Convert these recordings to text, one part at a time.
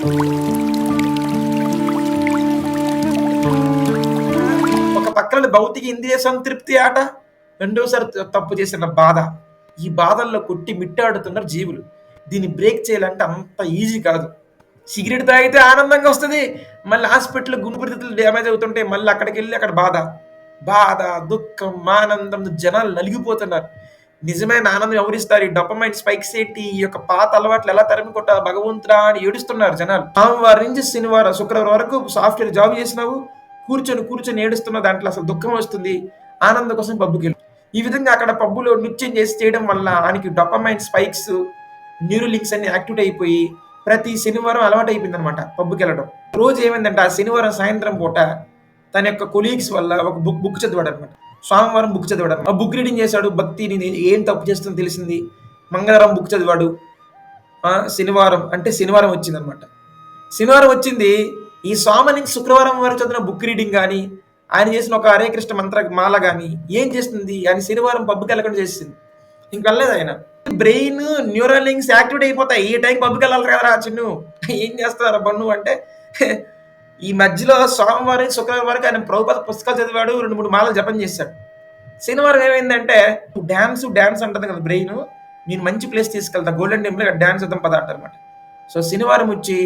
ఒక పక్కన భౌతిక ఇంద్రియ సంతృప్తి ఆట రెండోసారి తప్పు చేసిన బాధ. ఈ బాధల్లో కొట్టి మిట్టాడుతున్నారు జీవులు. దీన్ని బ్రేక్ చేయాలంటే అంత ఈజీ కాదు. సిగరెట్ తాగితే ఆనందంగా వస్తుంది. మళ్ళీ హాస్పిటల్ గుంపురితులు డ్యామేజ్ అవుతుంటే మళ్ళీ అక్కడికి వెళ్ళి అక్కడ బాధ. బాధ దుఃఖం ఆనందం జనాలు నలిగిపోతున్నారు. నిజమైన ఆనందం ఎవరిస్తారు? ఈ డొపమైన్ స్పైక్స్ ఏంటి ఈ యొక్క పాత అలవాట్లు ఎలా తరిమి కొట్ట భగవంతుడా అని ఏడుస్తున్నారు జనాలు. సోమవారం నుంచి శనివారం శుక్రవారం వరకు సాఫ్ట్వేర్ జాబ్ చేసినావు. కూర్చొని కూర్చొని ఏడుస్తున్న దాంట్లో అసలు దుఃఖం వస్తుంది. ఆనందం కోసం పబ్బుకి వెళ్ళు. ఈ విధంగా అక్కడ పబ్బులో నృత్యం చేసి చేయడం వల్ల ఆయనకి డొపమైన్ స్పైక్స్ న్యూరోలింక్స్ అన్ని యాక్టివేట్ అయిపోయి ప్రతి శనివారం అలవాటు అయిపోయింది అనమాట పబ్బుకి వెళ్ళడం. రోజు ఏమైందంటే ఆ శనివారం సాయంత్రం పూట తన యొక్క కొలీగ్స్ వల్ల ఒక బుక్ బుక్ చదివాడు అనమాట స్వామివారం బుక్ చదివాడు. ఆ బుక్ రీడింగ్ చేశాడు. భక్తి ఏం తప్పు చేస్తుందో తెలిసింది. మంగళవారం బుక్ చదివాడు. శనివారం అంటే శనివారం వచ్చింది అనమాట శనివారం వచ్చింది. ఈ స్వామి నుంచి శుక్రవారం వరకు చదివిన బుక్ రీడింగ్ కానీ ఆయన చేసిన ఒక హరే కృష్ణ మంత్ర మాల కానీ ఏం చేస్తుంది? ఆయన శనివారం పబ్కి వెళ్ళకుండా చేసింది. ఇంక వెళ్ళలేదు ఆయన. బ్రెయిన్ న్యూరల్ లింక్స్ యాక్టివేట్ అయిపోతాయి. ఈ టైం పబ్కి వెళ్ళాలి కదరా చిన్ను. ఏం చేస్తారా బన్ను అంటే ఈ మధ్యలో సోమవారం శుక్రవారం వరకు ఆయన ప్రభుపద పుస్తకాలు చదివాడు రెండు మూడు మాలలు జపం చేశాడు. శనివారం ఏమైందంటే డ్యాన్స్ డ్యాన్స్ అంటుంది కదా బ్రెయిన్ నేను మంచి ప్లేస్ తీసుకెళ్తా గోల్డెన్ టెంపుల్ డ్యాన్స్ వద్దాం పద అంటారనమాట సో శనివారం వచ్చి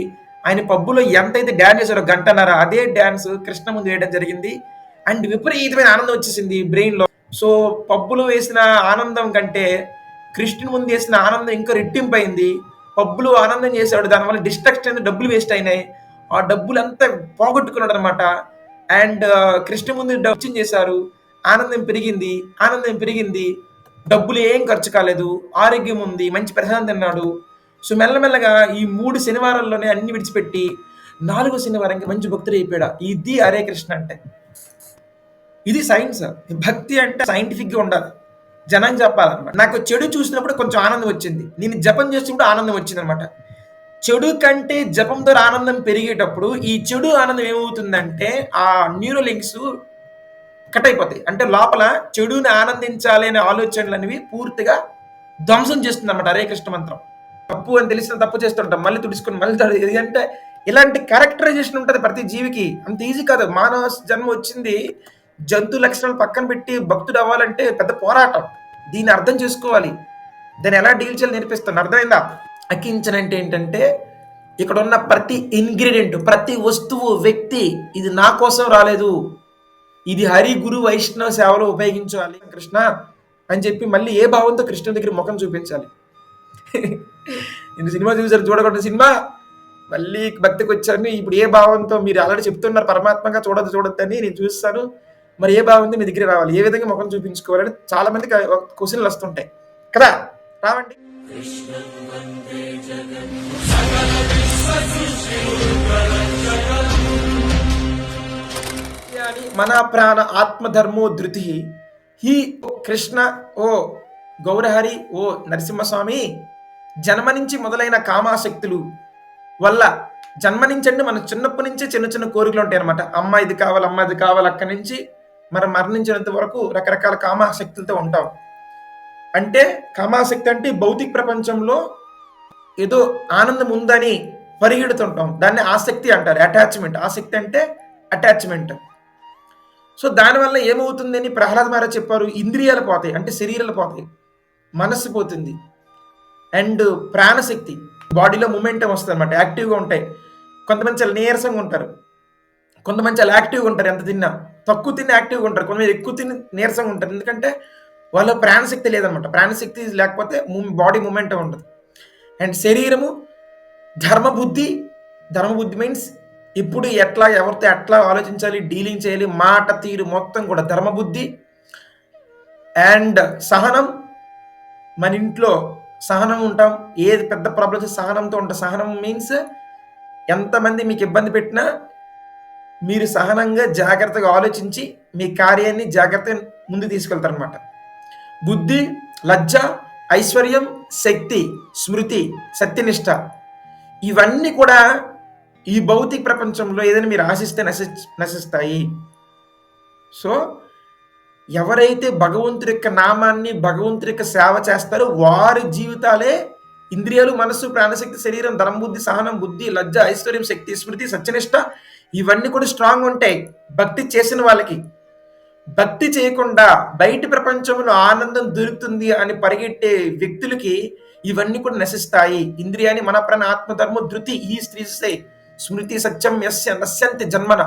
ఆయన పబ్బులో ఎంతైతే డ్యాన్స్ చేశారో గంటన్నర అదే డ్యాన్స్ కృష్ణ ముందు వేయడం జరిగింది. అండ్ విపరీతమైన ఆనందం వచ్చేసింది బ్రెయిన్లో. సో పబ్బులో వేసిన ఆనందం కంటే కృష్ణుని ముందు వేసిన ఆనందం ఇంకా రెట్టింపు అయింది పబ్బులు ఆనందం చేశాడు దానివల్ల డిస్ట్రాక్షన్ అయింది డబ్బులు వేస్ట్ అయినాయి. ఆ డబ్బులు అంతా పోగొట్టుకున్నాడు అనమాట అండ్ కృష్ణ ముందు డబ్బు చేశారు. ఆనందం పెరిగింది ఆనందం పెరిగింది. డబ్బులు ఏం ఖర్చు కాలేదు. ఆరోగ్యం ఉంది మంచి ప్రశాంతం తిన్నాడు సో మెల్లమెల్లగా ఈ మూడు శనివారాల్లోనే అన్ని విడిచిపెట్టి నాలుగో శనివారంకి మంచి భక్తుడు అయిపోయాడు. ఇది హరే కృష్ణ అంటే. ఇది సైన్స్ భక్తి అంటే సైంటిఫిక్గా ఉండాలి. జనం చెప్పాలన్నమాట. నాకు చెడు చూసినప్పుడు కొంచెం ఆనందం వచ్చింది. నేను జపం చేసినప్పుడు ఆనందం వచ్చింది అనమాట చెడు కంటే జపం ద్వారా ఆనందం పెరిగేటప్పుడు ఈ చెడు ఆనందం ఏమవుతుందంటే ఆ న్యూరోలింక్స్ కట్ అయిపోతాయి. అంటే లోపల చెడుని ఆనందించాలి అనే ఆలోచనలు అనేవి పూర్తిగా ధ్వంసం చేస్తుంది అన్నమాట హరే కృష్ణ మంత్రం. తప్పు అని తెలిసిన తప్పు చేస్తుంటాం. మళ్ళీ తుడుచుకొని మళ్ళీ తడు ఇది అంటే ఇలాంటి క్యారెక్టరైజేషన్ ఉంటుంది ప్రతి జీవికి. అంత ఈజీ కాదు. మానవ జన్మ వచ్చింది. జంతు లక్షణాలు పక్కన పెట్టి భక్తుడు అవ్వాలంటే పెద్ద పోరాటం. దీన్ని అర్థం చేసుకోవాలి. దాన్ని ఎలా డీల్ చేయాలి నేర్పిస్తాను. అర్థమైందా? అకించన అంటే ఏంటంటే ఇక్కడ ఉన్న ప్రతి ఇంగ్రీడియంట్ ప్రతి వస్తువు వ్యక్తి ఇది నా కోసం రాలేదు. ఇది హరి గురు వైష్ణవ సేవలో ఉపయోగించాలి. కృష్ణ అని చెప్పి మళ్ళీ ఏ భావంతో కృష్ణుడి దగ్గర ముఖం చూపించాలి? నేను సినిమా చూసారు చూడకుండా సినిమా? మళ్ళీ భక్తికి వచ్చాను ఇప్పుడు ఏ భావంతో మీరు ఆల్రెడీ చెప్తున్నారు పరమాత్మగా చూడదు చూడొద్దని నేను చూస్తాను. మరి ఏ భావంతో మీ దగ్గర రావాలి? ఏ విధంగా ముఖం చూపించుకోవాలని చాలా మంది క్వశ్చన్లు వస్తుంటాయి. కదా? రావండి. మన ప్రాణ ఆత్మధర్మో ధృతి. హి కృష్ణ ఓ గౌరహరి ఓ నరసింహస్వామి జన్మ నుంచి మొదలైన కామాశక్తులు వల్ల జన్మ నుంచండి మన చిన్నప్పటి నుంచే చిన్న చిన్న కోరికలు ఉంటాయి అనమాట అమ్మ ఇది కావాలి అమ్మ ఇది కావాలి అక్కడి నుంచి మనం మరణించినంత వరకు రకరకాల కామాశక్తులతో ఉంటాం. అంటే కామాశక్తి అంటే భౌతిక ప్రపంచంలో ఏదో ఆనందం ఉందని పరిగెడుతుంటాం. దాన్ని ఆసక్తి అంటారు అటాచ్మెంట్ ఆసక్తి అంటే అటాచ్మెంట్ సో దానివల్ల ఏమవుతుందని ప్రహ్లాద్ మహారాజ్ చెప్పారు ఇంద్రియాలు పోతాయి అంటే శరీరాలు పోతాయి మనస్సు పోతుంది. అండ్ ప్రాణశక్తి బాడీలో మూమెంటం వస్తుంది అనమాట యాక్టివ్గా ఉంటాయి. కొంతమంది చాలా నీరసంగా ఉంటారు. కొంతమంది చాలా యాక్టివ్గా ఉంటారు ఎంత తిన్నా. తక్కువ తిని యాక్టివ్గా ఉంటారు కొంతమంది ఎక్కువ తిని నీరసంగా ఉంటారు. ఎందుకంటే వాళ్ళ ప్రాణశక్తి లేదనమాట ప్రాణశక్తి లేకపోతే బాడీ మూమెంటం ఉండదు. అండ్ శరీరము ధర్మబుద్ధి ధర్మబుద్ధి మీన్స్ ఇప్పుడు ఎట్లా ఎవరితో ఎట్లా ఆలోచించాలి డీలింగ్ చేయాలి మాట తీరు మొత్తం కూడా ధర్మబుద్ధి అండ్ సహనం. మన ఇంట్లో సహనం ఉంటాం ఏది పెద్ద ప్రాబ్లమ్స్ సహనంతో ఉంటాం సహనం మీన్స్ ఎంతమంది మీకు ఇబ్బంది పెట్టినా మీరు సహనంగా జాగ్రత్తగా ఆలోచించి మీ కార్యాన్ని జాగ్రత్తగా ముందు తీసుకెళ్తారనమాట బుద్ధి లజ్జ ఐశ్వర్యం శక్తి స్మృతి సత్యనిష్ట ఇవన్నీ కూడా ఈ భౌతిక ప్రపంచంలో ఏదైనా మీరు ఆశిస్తే నశి నశిస్తాయి. సో ఎవరైతే భగవంతుడి యొక్క నామాన్ని భగవంతుడి యొక్క సేవ చేస్తారో వారి జీవితాలే ఇంద్రియాలు మనస్సు ప్రాణశక్తి శరీరం ధనం బుద్ధి సహనం బుద్ధి లజ్జ ఐశ్వర్యం శక్తి స్మృతి సత్యనిష్ట ఇవన్నీ కూడా స్ట్రాంగ్ ఉంటాయి. భక్తి చేసిన వాళ్ళకి. భక్తి చేయకుండా బయటి ప్రపంచంలో ఆనందం దొరుకుతుంది అని పరిగెట్టే వ్యక్తులకి ఇవన్నీ కూడా నశిస్తాయి. ఇంద్రియాన్ని మన ప్రాణ ఆత్మధర్మ ధృతి ఈ స్త్రీ స్మృతి సత్యం యస్య నశ్యంతి జన్మన.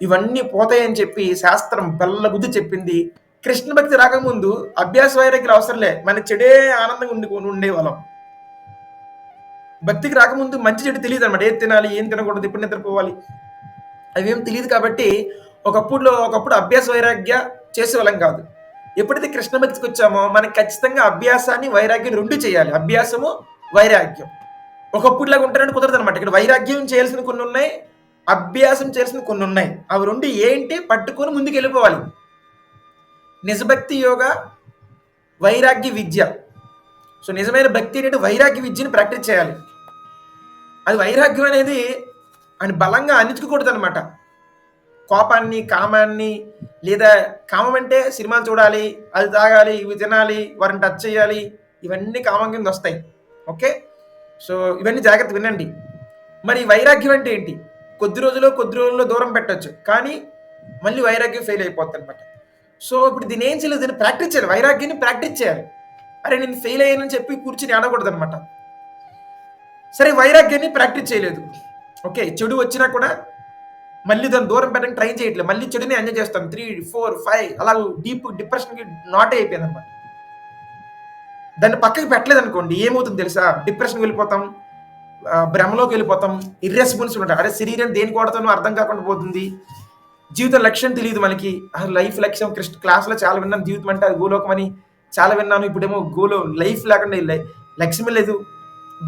ఇవన్నీ పోతాయని చెప్పి శాస్త్రం బెల్లగుద్ది చెప్పింది. కృష్ణ భక్తి రాకముందు అభ్యాస వైరాగ్యులు అవసరంలే. మన చెడే ఆనందంగా ఉండి ఉండేవాళ్ళం భక్తికి రాకముందు మంచి చెడు తెలియదు అనమాట ఏది తినాలి ఏం తినకూడదు ఎప్పుడు నిద్రపోవాలి? అవేం తెలియదు కాబట్టి ఒకప్పుడు ఒకప్పుడు అభ్యాస వైరాగ్య చేసేవాళ్ళం కాదు. ఎప్పుడైతే కృష్ణ భక్తికి వచ్చామో మనకి ఖచ్చితంగా అభ్యాసాన్ని వైరాగ్యం రెండు చేయాలి. అభ్యాసము వైరాగ్యం. ఒకప్పుడులాగా ఉంటారని కుదరదు అనమాట ఇక్కడ వైరాగ్యం చేయాల్సిన కొన్ని ఉన్నాయి అభ్యాసం చేయాల్సిన కొన్ని ఉన్నాయి. అవి రెండు ఏంటి? పట్టుకొని ముందుకు వెళ్ళిపోవాలి. నిజభక్తి యోగ వైరాగ్య విద్య. సో నిజమైన భక్తి అనేది వైరాగ్య విద్యను ప్రాక్టీస్ చేయాలి. అది వైరాగ్యం అనేది అని బలంగా అణిచుకోకూడదు అనమాట కోపాన్ని కామాన్ని లేదా కామం అంటే సినిమాలు చూడాలి అది తాగాలి ఇవి తినాలి వారిని టచ్ చేయాలి ఇవన్నీ కామం కింద వస్తాయి. ఓకే? సో ఇవన్నీ జాగ్రత్త వినండి. మరి వైరాగ్యం అంటే ఏంటి? కొద్ది రోజులు కొద్ది రోజుల్లో దూరం పెట్టవచ్చు కానీ మళ్ళీ వైరాగ్యం ఫెయిల్ అయిపోతుంది అనమాట సో ఇప్పుడు దీని ఏం చేయలేదు దీన్ని ప్రాక్టీస్ చేయాలి. వైరాగ్యాన్ని ప్రాక్టీస్ చేయాలి. అరే నేను ఫెయిల్ అయ్యానని చెప్పి కూర్చుని ఆడకూడదు అనమాట సరే వైరాగ్యాన్ని ప్రాక్టీస్ చేయలేదు. ఓకే? చెడు వచ్చినా కూడా మళ్ళీ దాన్ని దూరం పెట్టడానికి ట్రై చేయట్లేదు. మళ్ళీ చెడుని ఎంజాయ్ చేస్తాం త్రీ ఫోర్ ఫైవ్ అలా డీప్ డిప్రెషన్కి నాట్ అయిపోయింది అనమాట దాన్ని పక్కకి పెట్టలేదు అనుకోండి ఏమవుతుంది తెలుసా? డిప్రెషన్కి వెళ్ళిపోతాం భ్రమలోకి వెళ్ళిపోతాం ఇర్రెస్పాన్సిబుల్ ఉంటాం. అరే శరీరం దేనికి వాడతానో అర్థం కాకుండా పోతుంది. జీవితం లక్ష్యం తెలియదు మనకి. అసలు లైఫ్ లక్ష్యం క్రిస్ట్ క్లాస్లో చాలా విన్నాను. జీవితం అంటే అది గోలోకం అని చాలా విన్నాను. ఇప్పుడేమో గోలో లైఫ్ లేకుండా లక్ష్యం లేదు.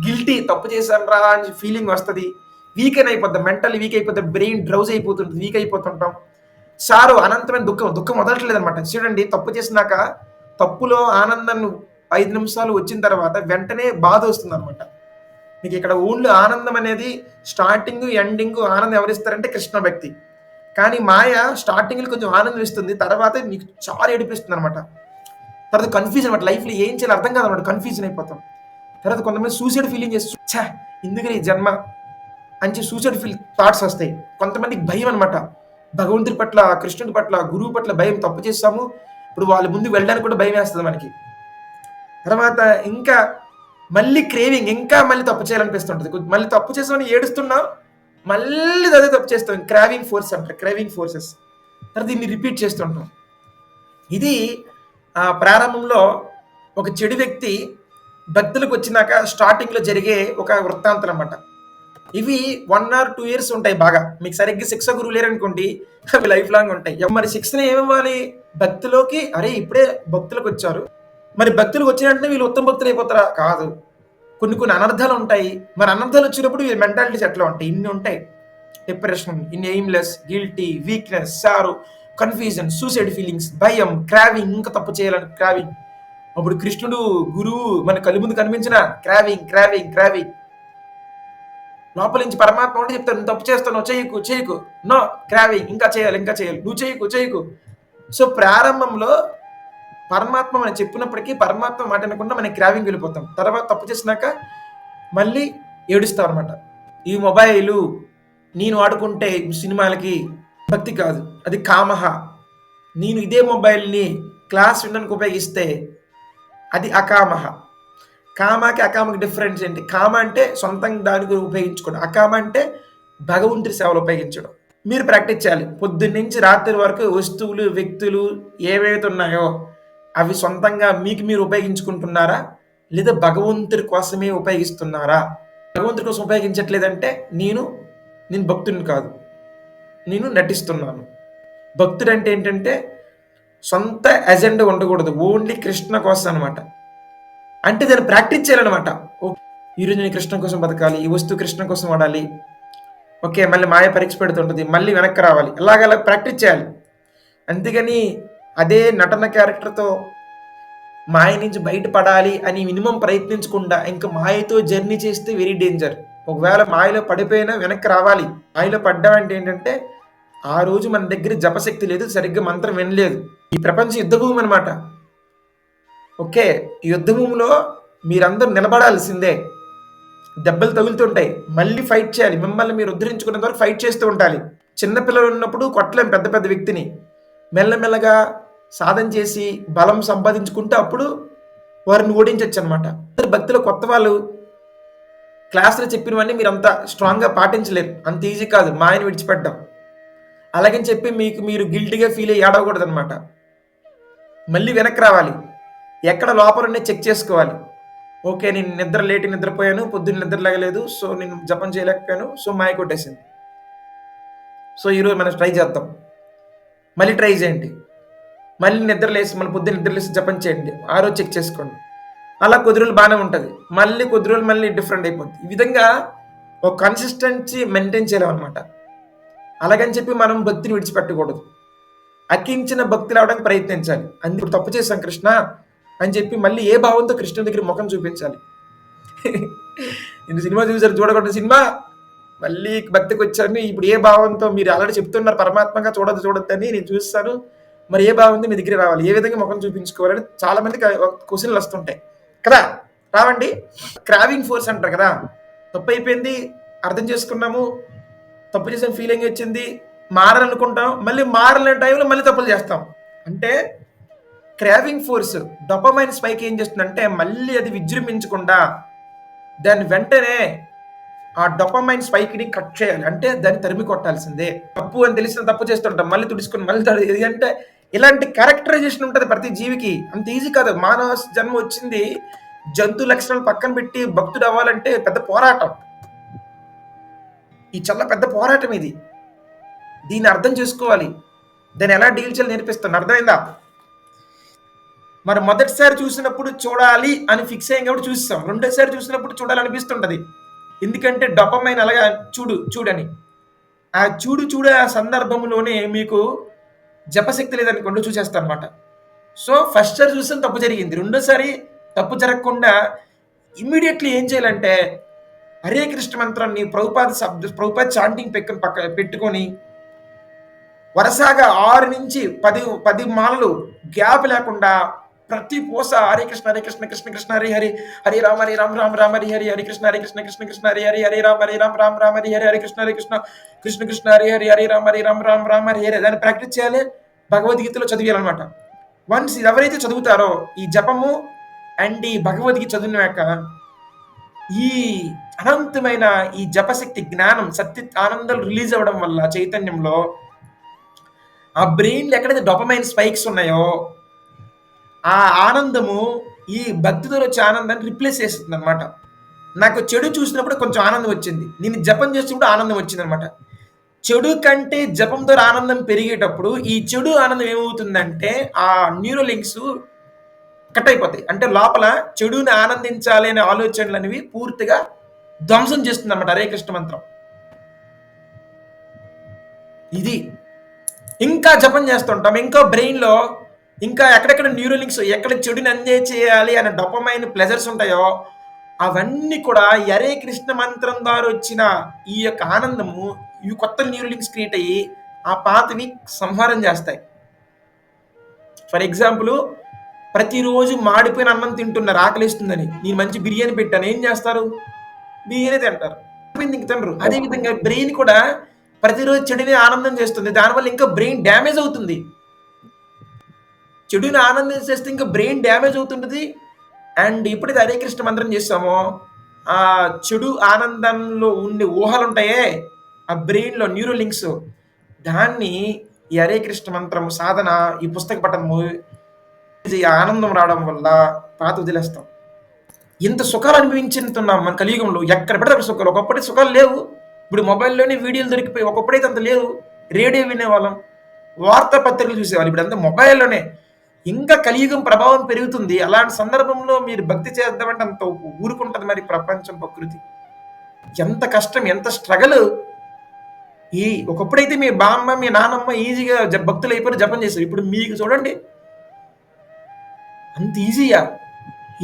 గిల్టీ తప్పు చేశాను రా అని ఫీలింగ్ వస్తుంది. వీకెన్ అని అయిపోద్ది మెంటల్ వీక్ అయిపోతే బ్రెయిన్ డ్రౌజ్ అయిపోతుంటుంది వీక్ అయిపోతుంటాం. సారు అనంతమైన దుఃఖం దుఃఖం వదలట్లేదు అనమాట చూడండి తప్పు చేసినాక తప్పులో ఆనందాన్ని ఐదు నిమిషాలు వచ్చిన తర్వాత వెంటనే బాధ వస్తుంది అనమాట మీకు ఇక్కడ ఓన్లీ ఆనందం అనేది స్టార్టింగ్ ఎండింగ్ ఆనందం ఎవరిస్తారంటే కృష్ణ భక్తి. కానీ మాయ స్టార్టింగ్లో కొంచెం ఆనందం ఇస్తుంది తర్వాత మీకు చాలా ఏడిపిస్తుంది అనమాట తర్వాత కన్ఫ్యూజన్ అనమాట లైఫ్లో ఏం చేయాలి అర్థం కాదన్నమాట కన్ఫ్యూజన్ అయిపోతాం. తర్వాత కొంతమంది సూసైడ్ ఫీలింగ్ చేస్తూ ఛా! ఎందుకని జన్మ? మంచి సూసైడ్ ఫీల్ థాట్స్ వస్తాయి. కొంతమందికి భయం అనమాట భగవంతుడి పట్ల కృష్ణుడి పట్ల గురువు పట్ల భయం తప్పు చేస్తాము. ఇప్పుడు వాళ్ళ ముందు వెళ్ళడానికి కూడా భయం వేస్తుంది మనకి. తర్వాత ఇంకా మళ్ళీ క్రేవింగ్ ఇంకా మళ్ళీ తప్పు చేయాలనిపిస్తుంటుంది. మళ్ళీ తప్పు చేసామని ఏడుస్తున్నాం మళ్ళీ అదే తప్పు చేస్తాం. క్రావింగ్ ఫోర్స్ అంటారు క్రావింగ్ ఫోర్సెస్ తర్వాత దీన్ని రిపీట్ చేస్తుంటాం. ఇది ప్రారంభంలో ఒక చెడు వ్యక్తి భక్తులకు వచ్చినాక స్టార్టింగ్లో జరిగే ఒక వృత్తాంతం అనమాట ఇవి వన్ ఆర్ టూ ఇయర్స్ ఉంటాయి బాగా. మీకు సరిగ్గా శిక్ష గురువు లేరనుకోండి అవి లైఫ్ లాంగ్ ఉంటాయి. మరి శిక్షణ ఏమివ్వాలి? భక్తిలోకి అరే ఇప్పుడే భక్తులకు వచ్చారు. మరి భక్తులకు వచ్చినట్టు వీళ్ళు ఉత్తమ భక్తులు అయిపోతారా? కాదు. కొన్ని కొన్ని అనర్థాలు ఉంటాయి. మరి అనర్థాలు వచ్చినప్పుడు వీళ్ళ మెంటాలిటీస్ ఎట్లా ఉంటాయి. ఇన్ని ఉంటాయి. Depression in aimless guilty weakness sir confusion suicide feelings భయం క్రావింగ్ ఇంకా తప్పు చేయాలని క్రావింగ్ అప్పుడు కృష్ణుడు గురువు మన కళ్ళు ముందు కనిపించిన క్రావింగ్ క్రావింగ్ క్రావింగ్ లోపల నుంచి పరమాత్మ ఉంటే చెప్తారు నువ్వు తప్పు చేస్తాను చేయకు చేయకు. నో క్రావింగ్ ఇంకా చేయాలి ఇంకా చేయాలి. నువ్వు చేయకు చేయకు. సో ప్రారంభంలో పరమాత్మ మనం చెప్పినప్పటికీ పరమాత్మ మాట అనకుండా మనం క్రావింగ్ వెళ్ళిపోతాం. తర్వాత తప్పు చేసినాక మళ్ళీ ఏడుస్తాం అనమాట ఈ మొబైలు నేను వాడుకుంటే సినిమాలకి భక్తి కాదు అది కామహ. నేను ఇదే మొబైల్ని క్లాస్ వినడానికి ఉపయోగిస్తే అది అకామహ. కామాకి అకామకి డిఫరెన్స్ ఏంటి? కామ అంటే సొంతంగా దానికి ఉపయోగించుకోవడం. అకామ అంటే భగవంతుడి సేవలు ఉపయోగించడం. మీరు ప్రాక్టీస్ చేయాలి. పొద్దున్న నుంచి రాత్రి వరకు వస్తువులు వ్యక్తులు ఏవైతే ఉన్నాయో అవి సొంతంగా మీకు మీరు ఉపయోగించుకుంటున్నారా? లేదా భగవంతుడి కోసమే ఉపయోగిస్తున్నారా? భగవంతుడి కోసం ఉపయోగించట్లేదంటే నేను నేను భక్తుడిని కాదు. నేను నటిస్తున్నాను. భక్తుడు అంటే ఏంటంటే సొంత ఎజెండా ఉండకూడదు. ఓన్లీ కృష్ణ కోసం అనమాట అంటే దాన్ని ప్రాక్టీస్ చేయాలన్నమాట. ఈరోజు నేను కృష్ణ కోసం బతకాలి ఈ వస్తువు కృష్ణ కోసం వాడాలి. ఓకే మళ్ళీ మాయ పరీక్ష పెడుతుంటుంది మళ్ళీ వెనక్కి రావాలి. అలాగ ప్రాక్టీస్ చేయాలి. అందుకని అదే నటన క్యారెక్టర్తో మాయ నుంచి బయటపడాలి అని మినిమం ప్రయత్నించకుండా ఇంకా మాయతో జర్నీ చేస్తే వెరీ డేంజర్. ఒకవేళ మాయలో పడిపోయినా వెనక్కి రావాలి. మాయలో పడ్డామంటే ఏంటంటే ఆ రోజు మన దగ్గర జపశక్తి లేదు సరిగ్గా మంత్రం వినలేదు. ఈ ప్రపంచం యుద్ధభూమి అనమాట ఓకే యుద్ధభూమిలో మీరందరూ నిలబడాల్సిందే. దెబ్బలు తగులుతుంటాయి. మళ్ళీ ఫైట్ చేయాలి. మిమ్మల్ని మీరు ఉద్ధరించుకునేంత వరకు ఫైట్ చేస్తూ ఉండాలి. చిన్నపిల్లలు ఉన్నప్పుడు కొట్టలేం పెద్ద పెద్ద వ్యక్తిని. మెల్లమెల్లగా సాధన చేసి బలం సంపాదించుకుంటే అప్పుడు వారిని ఓడించవచ్చు అనమాట భక్తులు కొత్త వాళ్ళు క్లాసులో చెప్పినవన్నీ మీరు అంత స్ట్రాంగ్గా పాటించలేరు. అంత ఈజీ కాదు. మా ఆయన విడిచిపెట్టడం. అలాగని చెప్పి మీకు మీరు గిల్టీగా ఫీల్ అయ్యి ఏడవకూడదు అనమాట మళ్ళీ వెనక్కి రావాలి. ఎక్కడ లోపల చెక్ చేసుకోవాలి. ఓకే నేను నిద్ర లేటి నిద్రపోయాను పొద్దున్న నిద్ర లేగలేదు సో నేను జపం చేయలేకపోయాను సో మాయ కొట్టేసింది. సో ఈరోజు మనం ట్రై చేద్దాం. మళ్ళీ ట్రై చేయండి. మళ్ళీ నిద్ర లేసి మళ్ళీ పొద్దున్న నిద్ర లేసి జపం చేయండి. ఆ రోజు చెక్ చేసుకోండి. అలా కొద్ది రోజులు బాగానే ఉంటుంది. మళ్ళీ కొద్ది రోజులు మళ్ళీ డిఫరెంట్ అయిపోద్ది. ఈ విధంగా ఒక కన్సిస్టెన్సీ మెయింటైన్ చేయలేమన్నమాట. అలాగని చెప్పి మనం భక్తిని విడిచిపెట్టకూడదు. అక్కించిన భక్తి రావడానికి ప్రయత్నించాలి. అందుకు తప్పు చేశాం కృష్ణ. అని చెప్పి మళ్ళీ ఏ భావంతో కృష్ణ దగ్గర ముఖం చూపించాలి? నేను సినిమా చూసారు చూడకూడదు సినిమా? మళ్ళీ భక్తికి వచ్చాను ఇప్పుడు ఏ భావంతో మీరు ఆల్రెడీ చెప్తున్నారు పరమాత్మగా చూడదు చూడొద్దని నేను చూస్తాను. మరి ఏ భావంతో మీ దగ్గర రావాలి? ఏ విధంగా ముఖం చూపించుకోవాలని చాలా మంది క్వశ్చన్లు వస్తుంటాయి. కదా? రావండి. క్రావింగ్ ఫోర్స్ అంటారు కదా? తప్పు అయిపోయింది అర్థం చేసుకున్నాము తప్పు చేసిన ఫీలింగ్ వచ్చింది మారాలనుకుంటాం మళ్ళీ మారలేని టైంలో మళ్ళీ తప్పులు చేస్తాం. అంటే క్రావింగ్ ఫోర్స్ డొపమైన్ స్పైక్ ఏం చేస్తుందంటే మళ్ళీ అది విజృంభించకుండా దాని వెంటనే ఆ డొపమైన్ స్పైక్ని కట్ చేయాలి. అంటే దాన్ని తరిమి కొట్టాల్సిందే. తప్పు అని తెలిసిన తప్పు చేస్తుంటాం. మళ్ళీ తుడుచుకుని మళ్ళీ ఇది అంటే ఇలాంటి క్యారెక్టరైజేషన్ ఉంటుంది ప్రతి జీవికి. అంత ఈజీ కాదు. మానవ జన్మ వచ్చింది. జంతు లక్షణాలు పక్కన పెట్టి భక్తుడు అవ్వాలంటే పెద్ద పోరాటం. ఈ చాలా పెద్ద పోరాటం ఇది. దీన్ని అర్థం చేసుకోవాలి. దాన్ని ఎలా డీల్ చేయాలి నేర్పిస్తాను. అర్థమైందా? మరి మొదటిసారి చూసినప్పుడు చూడాలి అని ఫిక్స్ అయ్యి కాబట్టి చూస్తాం రెండోసారి చూసినప్పుడు చూడాలనిపిస్తుంటది. ఎందుకంటే డొపమైన అలాగా చూడు చూడని. ఆ చూడు చూడ సందర్భంలోనే మీకు జపశక్తి లేదనుకోండి చూసేస్తా అనమాట సో ఫస్ట్ సారి చూసిన తప్పు జరిగింది. రెండోసారి తప్పు జరగకుండా ఇమ్మీడియట్లీ ఏం చేయాలంటే హరే కృష్ణ మంత్రాన్ని ప్రభుపాద శబ్ద ప్రభుపాద చాంటింగ్ పెక్క పక్క పెట్టుకొని వరుసగా ఆరు నుంచి పది పది మాలలు గ్యాప్ లేకుండా ప్రతి పూస హరే కృష్ణ హరే కృష్ణ కృష్ణ కృష్ణ హరి హరి. హరి రామ హరి రామ రామ రామ హరి హరి హరి కృష్ణ హరి కృష్ణ కృష్ణ కృష్ణ హరి హరి హరి రామ హరి రామ రామ రామ హరి హరి హరి కృష్ణ హరి కృష్ణ కృష్ణ కృష్ణ హరి హరి హరి రామ హరి రామ రామ రామ హరి హరి. దాన్ని ప్రాక్టీస్ చేయాలి. భగవద్గీతలో చదివేయాలన్నమాట. వన్స్ ఎవరైతే చదువుతారో ఈ జపము అండ్ ఈ భగవద్గీత చదివినాక ఈ అనంతమైన ఈ జపశక్తి జ్ఞానం సత్య ఆనందాలు రిలీజ్ అవ్వడం వల్ల చైతన్యంలో ఆ బ్రెయిన్లో ఎక్కడైతే డొపమైన్ స్పైక్స్ ఉన్నాయో ఆ ఆనందము ఈ భక్తితో వచ్చే ఆనందాన్ని రిప్లేస్ చేస్తుంది అనమాట నాకు చెడు చూసినప్పుడు కొంచెం ఆనందం వచ్చింది. నేను జపం చేసినప్పుడు ఆనందం వచ్చింది అనమాట చెడు కంటే జపంతో ఆనందం పెరిగేటప్పుడు ఈ చెడు ఆనందం ఏమవుతుందంటే ఆ న్యూరో లింక్స్ కట్ అయిపోతాయి. అంటే లోపల చెడుని ఆనందించాలి అనే ఆలోచనలు అనేవి పూర్తిగా ధ్వంసం చేస్తుంది అనమాట హరే కృష్ణ మంత్రం. ఇది. ఇంకా జపం చేస్తుంటాం. ఇంకా బ్రెయిన్లో ఇంకా ఎక్కడెక్కడ న్యూరోలింక్స్ ఎక్కడ చెడుని ఎంజాయ్ చేయాలి అనే డొపమైన ప్లెజర్స్ ఉంటాయో అవన్నీ కూడా ఎరే కృష్ణ మంత్రం ద్వారా వచ్చిన ఈ యొక్క ఆనందము ఈ కొత్త న్యూరోలింక్స్ క్రియేట్ అయ్యి ఆ పాతవి సంహారం చేస్తాయి. ఫర్ ఎగ్జాంపుల్ ప్రతిరోజు మాడిపోయిన అన్నం తింటున్నారు ఆకలిస్తుందని నేను మంచి బిర్యానీ పెట్టాను ఏం చేస్తారు? బిర్యానీ తింటారు. తినరు. అదేవిధంగా బ్రెయిన్ కూడా ప్రతిరోజు చెడుని ఆనందం చేస్తుంది. దానివల్ల ఇంకా బ్రెయిన్ డ్యామేజ్ అవుతుంది. చెడుని ఆనందం చేస్తే ఇంకా బ్రెయిన్ డ్యామేజ్ అవుతుంటుంది. అండ్ ఎప్పుడైతే హరే కృష్ణ మంత్రం చేస్తామో. ఆ చెడు ఆనందంలో ఉండే ఊహలు ఉంటాయే ఆ బ్రెయిన్లో న్యూరో లింక్స్ దాన్ని ఈ హరే కృష్ణ మంత్రం సాధన ఈ పుస్తక పఠనము ఇది ఆనందం రావడం వల్ల పాత వదిలేస్తాం. ఇంత సుఖాలు అనుభవించుతున్నాం మన కలియుగంలో. ఎక్కడ పడితే అక్కడ సుఖాలు. ఒకప్పటి సుఖాలు లేవు. ఇప్పుడు మొబైల్లోనే వీడియోలు దొరికిపోయి ఒకప్పుడైతే అంత లేవు. రేడియో వినేవాళ్ళం. వార్తాపత్రికలు చూసేవాళ్ళు. ఇప్పుడు అంతా మొబైల్లోనే. ఇంకా కలియుగం ప్రభావం పెరుగుతుంది. అలాంటి సందర్భంలో మీరు భక్తి చేద్దామంటే అంత ఊరుకుంటుంది మరి ప్రపంచం ప్రకృతి. ఎంత కష్టం ఎంత స్ట్రగల్ ఈ ఒకప్పుడైతే మీ బామ్మ మీ నానమ్మ ఈజీగా భక్తులు అయిపోయి జపం చేశారు ఇప్పుడు మీకు చూడండి. అంత ఈజీయా?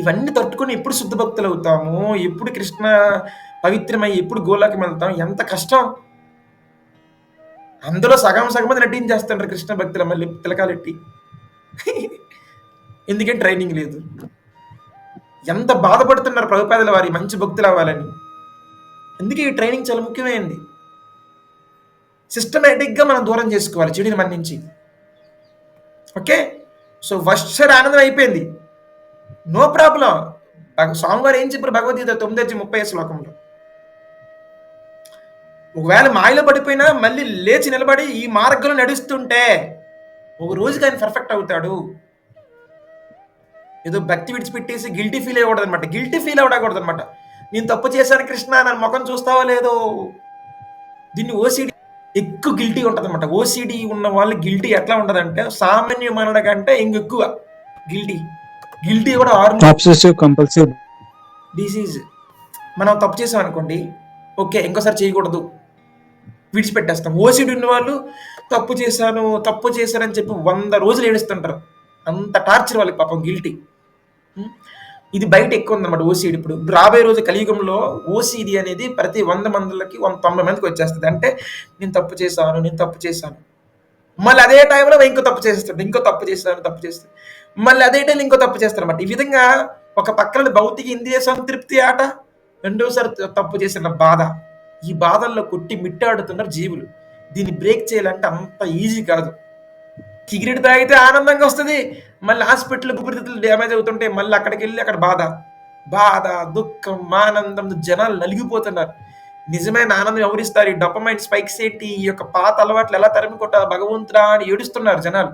ఇవన్నీ తట్టుకొని ఎప్పుడు శుద్ధ భక్తులు అవుతాము? ఎప్పుడు కృష్ణ పవిత్రమై ఎప్పుడు గోలాకి వెళ్తాం ఎంత కష్టం? అందులో సగం సగం మంది నటించేస్తుంటారు కృష్ణ భక్తుల మళ్ళీ తిలకాలెట్టి. ఎందుకంటే ట్రైనింగ్ లేదు? ఎంత బాధపడుతున్నారు ప్రభుపాదల వారి మంచి భక్తులు అవ్వాలని అందుకే ఈ ట్రైనింగ్ చాలా ముఖ్యమైనది సిస్టమేటిక్గా మనం దూరం చేసుకోవాలి చెడుని మన నుంచి ఓకే? సో వర్షర్ ఆనందం అయిపోయింది. No problem. స్వామి గారు ఏం చెప్పారు? భగవద్గీత తొమ్మిది ముప్పై శ్లోకంలో. ఒకవేళ మాయలో పడిపోయినా మళ్ళీ లేచి నిలబడి ఈ మార్గంలో నడుస్తుంటే ఒక రోజుకి ఆయన పర్ఫెక్ట్ అవుతాడు. ఏదో భక్తి విడిచిపెట్టేసి గిల్టీ ఫీల్ అవ్వకూడదు అనమాట గిల్టీ ఫీల్ అవ్వకూడదు అనమాట నేను తప్పు చేశాను కృష్ణ నన్ను ముఖం చూస్తావా లేదో? దీన్ని ఓసిడి ఎక్కువ గిల్టీ ఉంటుంది అనమాట ఓసిడి ఉన్న వాళ్ళు గిల్టీ ఎట్లా ఉంటదంటే సామాన్య మనడ కంటే ఇంకెక్కువ గిల్టీ గిల్టీ కూడా కంపల్సివ్ డిసీజ్ మనం తప్పు చేసాం అనుకోండి ఓకే ఇంకోసారి చేయకూడదు. విడిచిపెట్టేస్తాం. ఓసిడి ఉన్న వాళ్ళు తప్పు చేశాను తప్పు చేశానని చెప్పి వంద రోజులు ఏడుస్తుంటారు. అంత టార్చర్ వాళ్ళకి పాపం గిల్టీ. ఇది బయట ఎక్కువ ఉందన్నమాట ఓసీడీ ఇప్పుడు. రాబోయే రోజు కలియుగంలో ఓసీడీ అనేది ప్రతి వంద మందులకి వంద తొంభై మందికి వచ్చేస్తుంది. అంటే నేను తప్పు చేశాను నేను తప్పు చేశాను. మళ్ళీ అదే టైంలో ఇంకో తప్పు చేస్తాడు ఇంకో తప్పు చేస్తాను తప్పు చేస్తాడు. మళ్ళీ అదే టైంలో ఇంకో తప్పు చేస్తాను అన్నమాట. ఈ విధంగా ఒక పక్కన భౌతిక ఇంద్రియ సంతృప్తి ఆట రెండోసారి తప్పు చేసిన బాధ. ఈ బాధల్లో కొట్టి మిట్టాడుతున్నారు జీవులు. దీన్ని బ్రేక్ చేయాలంటే అంత ఈజీ కాదు. సిగరెట్ తాగితే ఆనందంగా వస్తుంది. మళ్ళీ హాస్పిటల్ ఉపరితిత్తులు డ్యామేజ్ అవుతుంటే మళ్ళీ అక్కడికి వెళ్ళి అక్కడ బాధ. బాధ దుఃఖం ఆనందం జనాలు నలిగిపోతున్నారు. నిజమైన ఆనందం ఎవరిస్తారు? ఈ డొప్పమైన స్పైక్స్ ఏంటి ఈ యొక్క పాత అలవాట్లు ఎలా తరిమి కొట్టాలి భగవంతుడా అని ఏడుస్తున్నారు జనాలు.